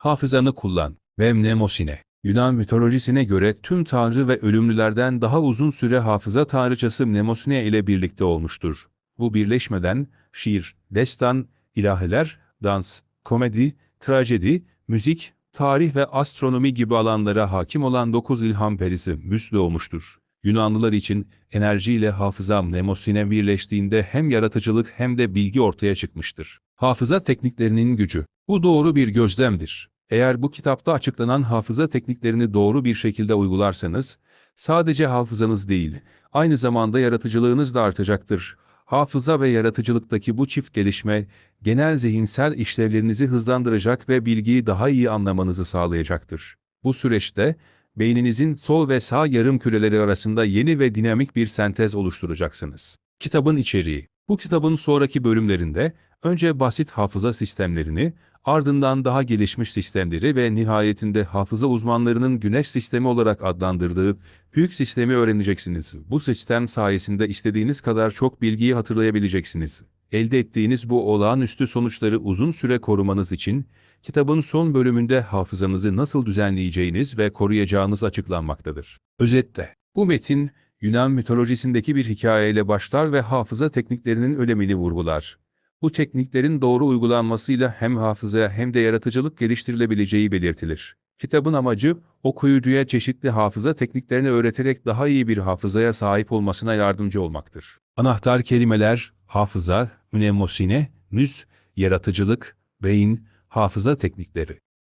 Hafızanı kullan. ve mnemosine. Yunan mitolojisine göre tüm tanrı ve ölümlülerden daha uzun süre hafıza tanrıçası Mnemosine ile birlikte olmuştur. Bu birleşmeden şiir, destan, ilahiler, dans, komedi, trajedi, müzik, tarih ve astronomi gibi alanlara hakim olan dokuz ilham perisi Müs doğmuştur. Yunanlılar için enerji ile hafıza mnemosine birleştiğinde hem yaratıcılık hem de bilgi ortaya çıkmıştır. Hafıza tekniklerinin gücü. Bu doğru bir gözlemdir. Eğer bu kitapta açıklanan hafıza tekniklerini doğru bir şekilde uygularsanız, sadece hafızanız değil, aynı zamanda yaratıcılığınız da artacaktır. Hafıza ve yaratıcılıktaki bu çift gelişme, genel zihinsel işlevlerinizi hızlandıracak ve bilgiyi daha iyi anlamanızı sağlayacaktır. Bu süreçte, beyninizin sol ve sağ yarım küreleri arasında yeni ve dinamik bir sentez oluşturacaksınız. Kitabın içeriği Bu kitabın sonraki bölümlerinde, önce basit hafıza sistemlerini, ardından daha gelişmiş sistemleri ve nihayetinde hafıza uzmanlarının güneş sistemi olarak adlandırdığı büyük sistemi öğreneceksiniz. Bu sistem sayesinde istediğiniz kadar çok bilgiyi hatırlayabileceksiniz. Elde ettiğiniz bu olağanüstü sonuçları uzun süre korumanız için, kitabın son bölümünde hafızanızı nasıl düzenleyeceğiniz ve koruyacağınız açıklanmaktadır. Özetle, bu metin, Yunan mitolojisindeki bir hikayeyle başlar ve hafıza tekniklerinin önemini vurgular. Bu tekniklerin doğru uygulanmasıyla hem hafıza hem de yaratıcılık geliştirilebileceği belirtilir. Kitabın amacı, okuyucuya çeşitli hafıza tekniklerini öğreterek daha iyi bir hafızaya sahip olmasına yardımcı olmaktır. Anahtar kelimeler, hafıza, mnemosine, müs, yaratıcılık, beyin, hafıza teknikleri.